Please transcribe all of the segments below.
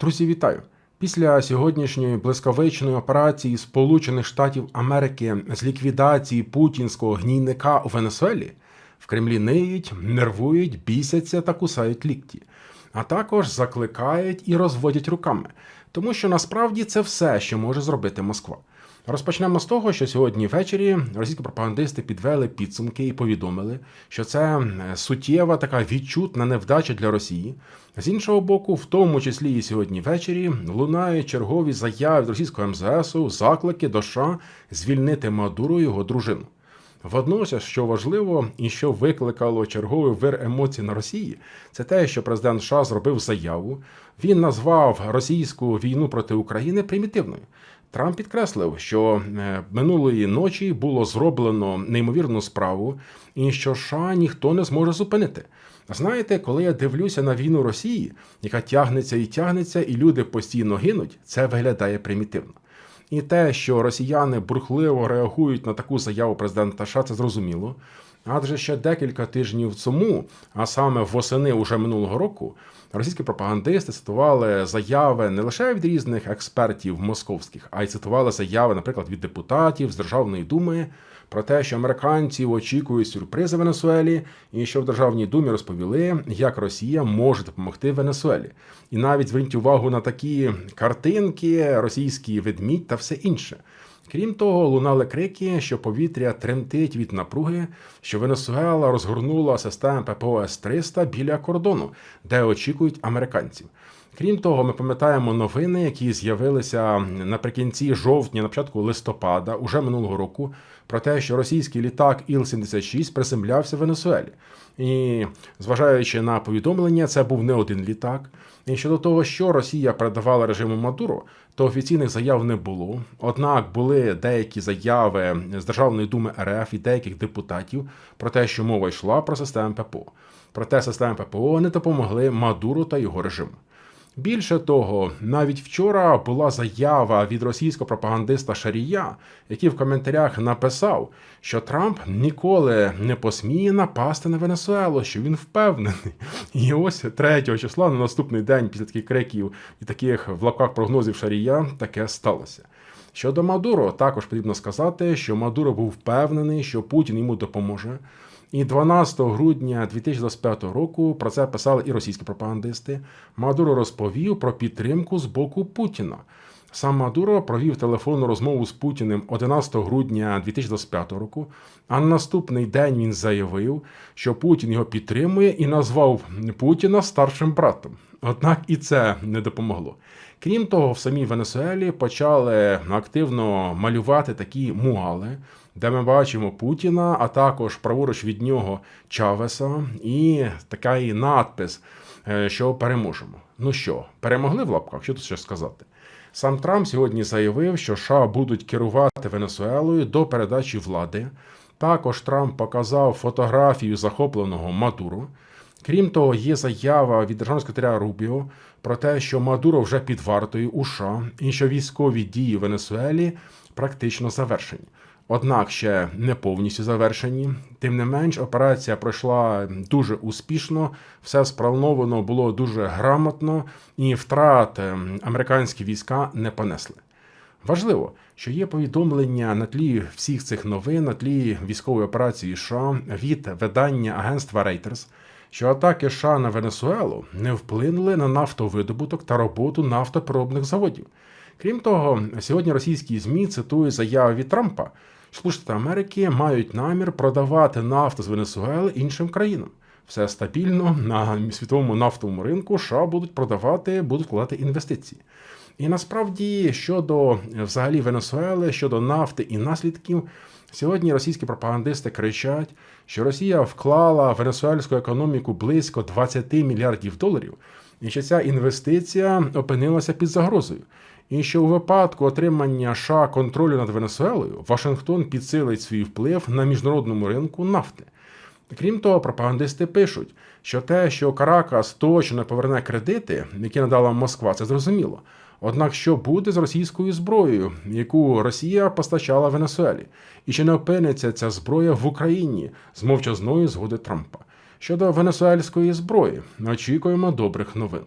Друзі, вітаю! Після сьогоднішньої блискавичної операції Сполучених Штатів Америки з ліквідації путінського гнійника у Венесуелі в Кремлі ниють, нервують, бісяться та кусають лікті, а також закликають і розводять руками, тому що насправді це все, що може зробити Москва. Розпочнемо з того, що сьогодні ввечері російські пропагандисти підвели підсумки і повідомили, що це е, суттєва така відчутна невдача для Росії. З іншого боку, в тому числі і сьогодні ввечері лунають чергові заяви російського МЗСу, заклики до США звільнити Мадуру його дружину. Водночас, що важливо і що викликало черговий вир емоцій на Росії, це те, що президент США зробив заяву. Він назвав російську війну проти України примітивною. Трамп підкреслив, що е, минулої ночі було зроблено неймовірну справу, і що США ніхто не зможе зупинити. Знаєте, коли я дивлюся на війну Росії, яка тягнеться і тягнеться, і люди постійно гинуть, це виглядає примітивно. І те, що росіяни бурхливо реагують на таку заяву президента США, це зрозуміло. Адже ще декілька тижнів тому, а саме восени уже минулого року, російські пропагандисти цитували заяви не лише від різних експертів московських, а й цитували заяви, наприклад, від депутатів з Державної думи про те, що американці очікують сюрпризи Венесуелі, і що в Державній думі розповіли, як Росія може допомогти Венесуелі. І навіть зверніть увагу на такі картинки, російський ведмідь та все інше. Крім того, лунали крики, що повітря тремтить від напруги, що Венесуела розгорнула систему ППО С-300 біля кордону, де очікують американців. Крім того, ми пам'ятаємо новини, які з'явилися наприкінці жовтня, на початку листопада, уже минулого року, про те, що російський літак Іл-76 приземлявся в Венесуелі. І зважаючи на повідомлення, це був не один літак. І щодо того, що Росія передавала режиму Мадуро, то офіційних заяв не було. Однак були деякі заяви з Державної думи РФ і деяких депутатів про те, що мова йшла про систему ППО. Проте системи ППО не допомогли Мадуру та його режиму. Більше того, навіть вчора була заява від російського пропагандиста Шарія, який в коментарях написав, що Трамп ніколи не посміє напасти на Венесуелу, що він впевнений. І ось 3 числа на наступний день після таких криків і таких в лапках прогнозів Шарія таке сталося. Щодо Мадуро, також потрібно сказати, що Мадуро був впевнений, що Путін йому допоможе. І 12 грудня 2025 року про це писали і російські пропагандисти. Мадуро розповів про підтримку з боку Путіна. Сам Мадуро провів телефонну розмову з Путіним 11 грудня 2025 року. А на наступний день він заявив, що Путін його підтримує і назвав Путіна старшим братом. Однак і це не допомогло. Крім того, в самій Венесуелі почали активно малювати такі муали, де ми бачимо Путіна, а також праворуч від нього Чавеса, і такий надпис, е, що переможемо. Ну що, перемогли в лапках? Що тут ще сказати? Сам Трамп сьогодні заявив, що США будуть керувати Венесуелою до передачі влади. Також Трамп показав фотографію захопленого Мадуру. Крім того, є заява від державного секретаря Рубіо про те, що Мадуро вже під вартою у США і що військові дії в Венесуелі практично завершені. Однак ще не повністю завершені. Тим не менш, операція пройшла дуже успішно, все сплановано було дуже грамотно, і втрат ем, американські війська не понесли. Важливо, що є повідомлення на тлі всіх цих новин, на тлі військової операції США від видання агентства Reuters, що атаки США на Венесуелу не вплинули на нафтовидобуток та роботу нафтопереробних заводів. Крім того, сьогодні російські ЗМІ цитують заяви від Трампа, Штати Америки мають намір продавати нафту з Венесуели іншим країнам. Все стабільно на світовому нафтовому ринку США будуть продавати, будуть вкладати інвестиції. І насправді щодо взагалі Венесуели, щодо нафти і наслідків, сьогодні російські пропагандисти кричать, що Росія вклала в венесуельську економіку близько 20 мільярдів доларів, і що ця інвестиція опинилася під загрозою. І що у випадку отримання США контролю над Венесуелою Вашингтон підсилить свій вплив на міжнародному ринку нафти. Крім того, пропагандисти пишуть, що те, що Каракас точно поверне кредити, які надала Москва, це зрозуміло. Однак, що буде з російською зброєю, яку Росія постачала Венесуелі, і чи не опиниться ця зброя в Україні з мовчазної згоди Трампа? Щодо венесуельської зброї, очікуємо добрих новин.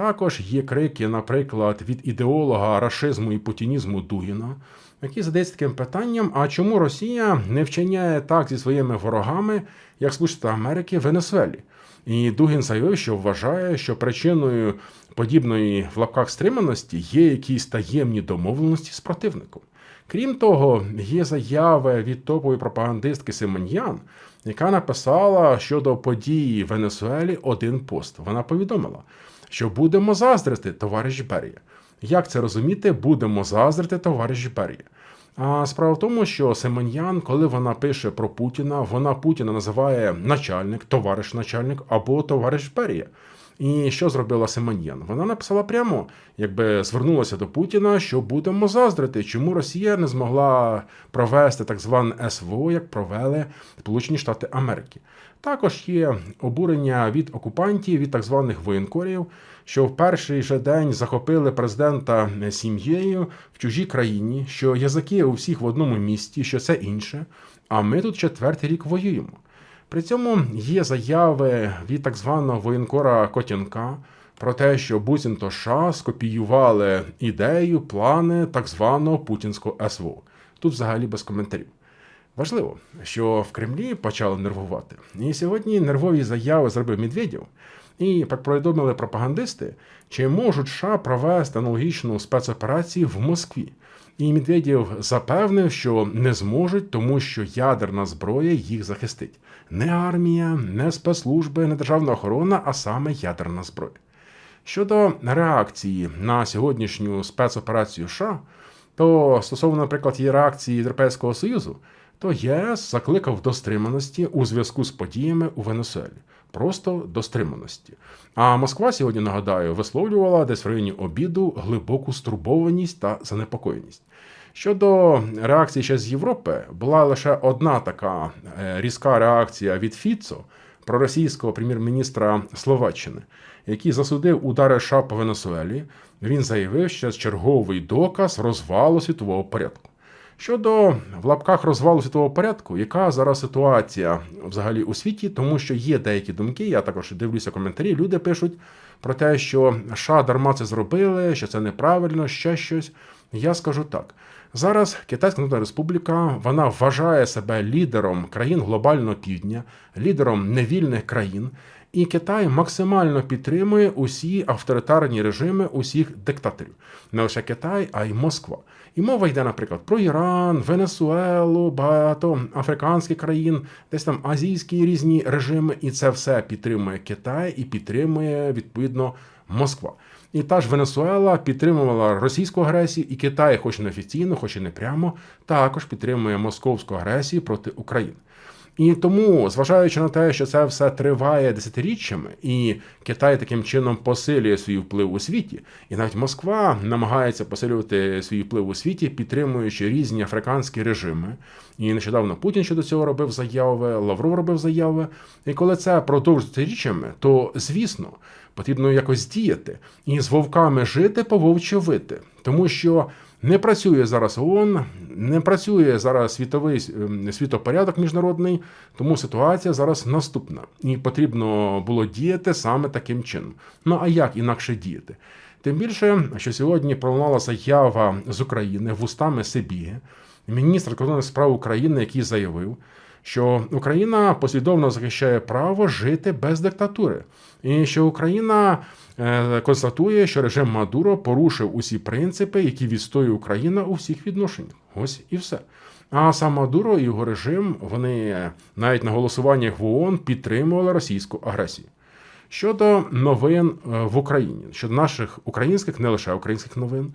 Також є крики, наприклад, від ідеолога рашизму і путінізму Дугіна, який задається таким питанням: а чому Росія не вчиняє так зі своїми ворогами, як Сполучені Америки в Венесуелі? І Дугін заявив, що вважає, що причиною подібної в лапках стриманості є якісь таємні домовленості з противником. Крім того, є заяви від топової пропагандистки Симоньян, яка написала щодо події в Венесуелі один пост. Вона повідомила, що будемо заздрити, товариш Берія. Як це розуміти? Будемо заздрити, товариш Берія. А справа в тому, що Семен'ян, коли вона пише про Путіна, вона Путіна називає начальник, товариш начальник або товариш Берія. І що зробила Семен'ян? Вона написала прямо, якби звернулася до Путіна, що будемо заздрити, чому Росія не змогла провести так зване СВО, як провели Сполучені Штати Америки. Також є обурення від окупантів, від так званих воєнкорів, що в перший же день захопили президента сім'єю в чужій країні, що язики у всіх в одному місті, що це інше. А ми тут четвертий рік воюємо. При цьому є заяви від так званого воєнкора Котянка про те, що буцімто США скопіювали ідею, плани так званого путінського СВО. Тут взагалі без коментарів. Важливо, що в Кремлі почали нервувати. І сьогодні нервові заяви зробив Медведєв. І як повідомили пропагандисти, чи можуть США провести аналогічну спецоперацію в Москві. І Медведєв запевнив, що не зможуть, тому що ядерна зброя їх захистить. Не армія, не спецслужби, не державна охорона, а саме ядерна зброя. Щодо реакції на сьогоднішню спецоперацію США, то стосовно, наприклад, її реакції Європейського Союзу, то ЄС закликав до стриманості у зв'язку з подіями у Венесуелі. Просто до стриманості. А Москва сьогодні, нагадаю, висловлювала десь в районі обіду глибоку стурбованість та занепокоєність. Щодо реакції ще з Європи, була лише одна така е, різка реакція від Фіцо, проросійського прем'єр-міністра Словаччини, який засудив удари США по Венесуелі. Він заявив, що черговий доказ розвалу світового порядку. Щодо в лапках розвалу світового порядку, яка зараз ситуація взагалі у світі, тому що є деякі думки, я також дивлюся коментарі, люди пишуть про те, що США дарма це зробили, що це неправильно, ще щось. Я скажу так. Зараз Китайська Народна Республіка вона вважає себе лідером країн глобального півдня, лідером невільних країн, і Китай максимально підтримує усі авторитарні режими усіх диктаторів, не лише Китай, а й Москва. І мова йде, наприклад, про Іран, Венесуелу, багато африканських країн, десь там азійські різні режими, і це все підтримує Китай і підтримує відповідно Москва. І та ж Венесуела підтримувала російську агресію, і Китай, хоч не офіційно, хоч і не прямо, також підтримує московську агресію проти України. І тому, зважаючи на те, що це все триває десятиріччями, і Китай таким чином посилює свій вплив у світі, і навіть Москва намагається посилювати свій вплив у світі, підтримуючи різні африканські режими. І нещодавно Путін щодо цього робив заяви, Лавров робив заяви. І коли це продовжується річчями, то звісно потрібно якось діяти і з вовками жити, по вовче вити, тому що. Не працює зараз ООН, не працює зараз світовий ем, світопорядок міжнародний, тому ситуація зараз наступна. І потрібно було діяти саме таким чином. Ну а як інакше діяти? Тим більше, що сьогодні пролунала заява з України вустами Сибіги, міністр кордонних справ України, який заявив, що Україна послідовно захищає право жити без диктатури, і що Україна е, констатує, що режим Мадуро порушив усі принципи, які відстоює Україна у всіх відношеннях. Ось і все. А сам Мадуро і його режим вони навіть на голосуваннях в ООН підтримували російську агресію. Щодо новин е, в Україні, щодо наших українських, не лише українських новин,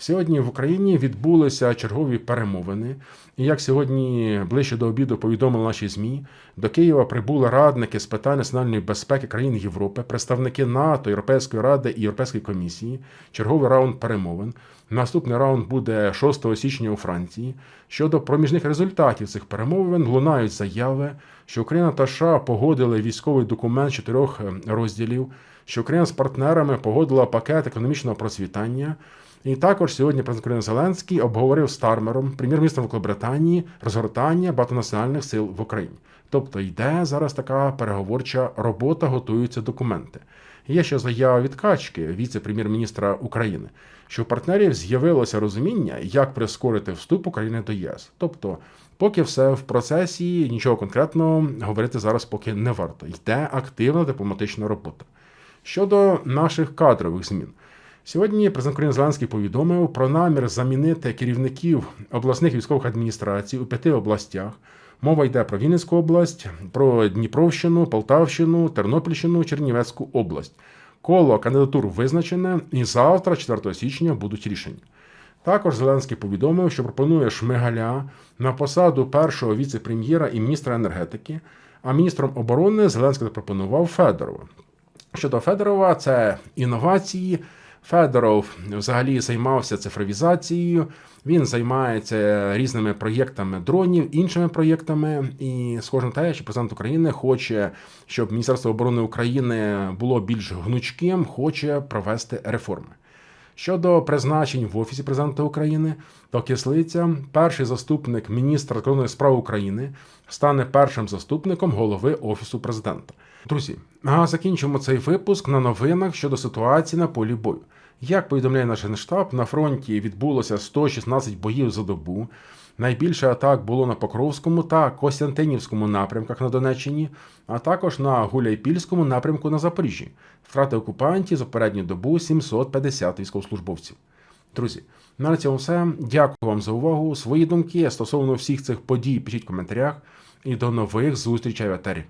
Сьогодні в Україні відбулися чергові перемовини. І як сьогодні ближче до обіду повідомили наші змі, до Києва прибули радники з питань національної безпеки країн Європи, представники НАТО, Європейської ради і Європейської комісії. Черговий раунд перемовин. Наступний раунд буде 6 січня у Франції. Щодо проміжних результатів цих перемовин лунають заяви, що Україна та США погодили військовий документ чотирьох ем, розділів, що Україна з партнерами погодила пакет економічного процвітання. І також сьогодні президент України Зеленський обговорив з Стармером, прем'єр-міністром Великобританії, розгортання багатонаціональних сил в Україні. Тобто йде зараз така переговорча робота, готуються документи. Є ще заява від Качки, віце-прем'єр-міністра України, що у партнерів з'явилося розуміння, як прискорити вступ України до ЄС. Тобто, поки все в процесі, нічого конкретного говорити зараз поки не варто. Йде активна дипломатична робота. Щодо наших кадрових змін. Сьогодні президент України Зеленський повідомив про намір замінити керівників обласних військових адміністрацій у п'яти областях. Мова йде про Вінницьку область, про Дніпровщину, Полтавщину, Тернопільщину, Чернівецьку область. Коло кандидатур визначене, і завтра, 4 січня, будуть рішення. Також Зеленський повідомив, що пропонує Шмигаля на посаду першого віце-прем'єра і міністра енергетики, а міністром оборони Зеленський запропонував Федорова. Щодо Федорова, це інновації. Федоров взагалі займався цифровізацією. Він займається різними проєктами дронів, іншими проєктами. І схоже на те, що президент України хоче, щоб Міністерство оборони України було більш гнучким, хоче провести реформи. Щодо призначень в Офісі президента України, то Кислиця, перший заступник міністра закордонних справ України, стане першим заступником голови Офісу президента. Друзі, а закінчимо цей випуск на новинах щодо ситуації на полі бою. Як повідомляє наш генштаб, на фронті відбулося 116 боїв за добу. Найбільше атак було на Покровському та Костянтинівському напрямках на Донеччині, а також на Гуляйпільському напрямку на Запоріжжі. Втрати окупантів за передню добу 750 військовослужбовців. Друзі, на цьому все. Дякую вам за увагу. Свої думки стосовно всіх цих подій пишіть в коментарях. І до нових зустрічей в етері.